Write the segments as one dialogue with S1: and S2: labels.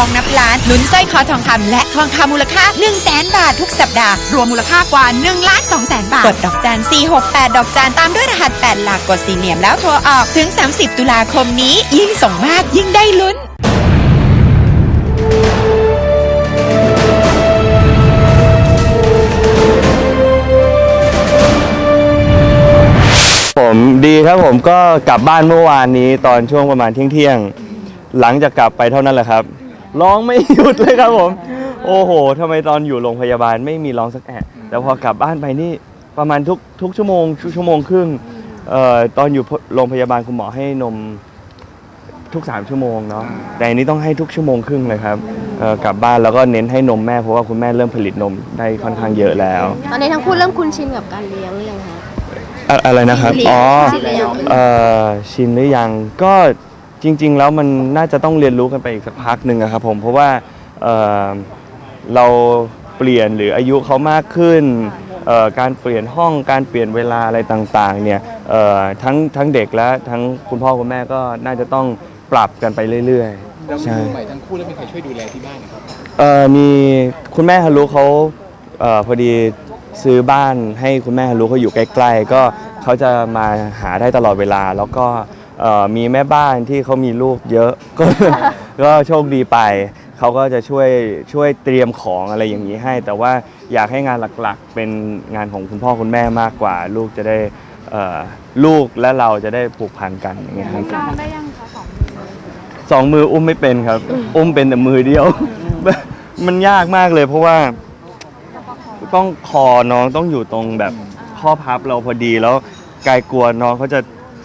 S1: องนับล้านลุ้นสร้อยคอทองคำและทองคำมูลค่า 1 0 0 0 0แสนบาททุกสัปดาห์ รวมมูลค่ากว่า1ล้าน2แสนบาท กดดอกจัน 468 ดอกจันตามด้วยรหัส 8 หลักกดสีเหลี่ยมแล้วโทรออกถึง 30 ตุลาคมนี้ ยิ่งส่งมากยิ่งได้ลุ้น
S2: ผมดีครับผมก็กลับบ้านเมื่อวานนี้ตอนช่วงประมาณเที่ยงเที่ยงๆ หลังจากกลับไปเท่านั้นแหละครับ ร้องไม่หยุดเลยครับผม โอ้โหทำไมตอนอยู่โรงพยาบาลไม่มีร้องสักแอะแต่พอกลับบ้านไปนี่ประมาณทุกทุกชั่วโมงชั่วโมงครึ่งเอ่อตอนอยู่โรงพยาบาลคุณหมอให้นมทุกสามชั่วโมงเนาะแต่อันนี้ต้องให้ทุกชั่วโมงครึ่งเลยครับเอ่อกลับบ้านแล้วก็เน้นให้นมแม่เพราะว่าคุณแม่เริ่มผลิตนมได้ค่อนข้างเยอะแล้ว
S3: ตอนนี้ทั้งคู่เริ่มคุ้นชินกับการเลี้ยงหรือยังคะ
S2: อะอะไรนะครับ
S3: เลี้ยง
S2: อ๋อ
S3: ชินหรือยัง
S2: เอ่อชินหรือยังก็ จริง ๆ แล้วมันน่าจะต้องเรียนรู้กันไปอีกสักพักหนึ่งอะครับผมเพราะว่าเอ่อเราเปลี่ยนหรืออายุเขามากขึ้นเอ่อการเปลี่ยนห้องการเปลี่ยนเวลาอะไรต่างๆเนี่ยเอ่อทั้งทั้งเด็กและทั้งคุณพ่อคุณแม่ก็น่าจะต้องปรับกันไปเรื่อย
S4: เรา
S2: ๆ
S4: มี
S2: ใช่
S4: มือใหม่ทั้งคู่แล้วมีใครช่วยดูแลที่บ้านนะครับ
S2: เอ่อมีคุณแม่ฮารุเขาเอ่อพอดีซื้อบ้านให้คุณแม่ฮารุเขาอยู่ใกล้ๆ ก็เขาจะมาหาได้ตลอดเวลา แล้วก็เอ่อ มีแม่บ้านที่เขามีลูกเยอะ ก็ก็โชคดีไป เขาก็จะช่วยช่วยเตรียมของอะไรอย่างนี้ให้ แต่ว่าอยากให้งานหลักๆ เป็นงานของคุณพ่อคุณแม่มากกว่า ลูกจะได้เอ่อลูกและเราจะได้ผูกพันกันอย่างเงี้ยครับสองมืออุ้มไม่เป็นครับ อุ้มเป็นแต่มือเดียว มันยากมากเลยเพราะว่า ต้องคอน้องต้องอยู่ตรงแบบข้อพับเราพอดีแล้วกายกลัวน้องเขาจะ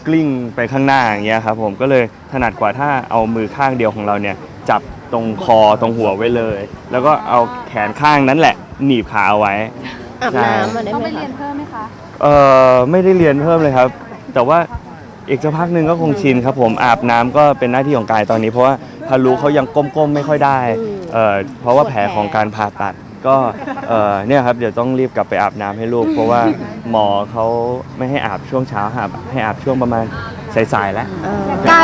S2: กลิ้งไปข้างหน้าอย่างเงี้ยครับผมก็เลยถนัดกว่าถ้าเอามือข้างเดียวของเราเนี่ยจับตรงคอตรงหัวไว้เลย แล้วก็เอาแขนข้างนั้นแหละ หนีบขาเอาไว้
S3: อาบน้ำมาได้
S5: ต้อง
S3: ไหม
S5: ไปเรียน
S3: คะ
S5: เพิ่มไหมคะ
S2: เอ่อไม่ได้เรียนเพิ่มเลยครับ แต่ว่าอีกสักพักหนึ่งก็คงชินครับผมอาบน้ำก็เป็นหน้าที่ของกายตอนนี้ เพราะว่าฮารุเขายังก้มๆไม่ค่อยได้เอ่อเพราะว่าแผลของการผ่าตัด ก็เอ่อเนี่ยครับเดี๋ยวต้องรีบกลับไปอาบน้ำให้ลูก เพราะว่าหมอเขาไม่ให้อาบช่วงเช้าอาบให้อาบช่วงประมาณสายๆแล้ว
S3: เออการ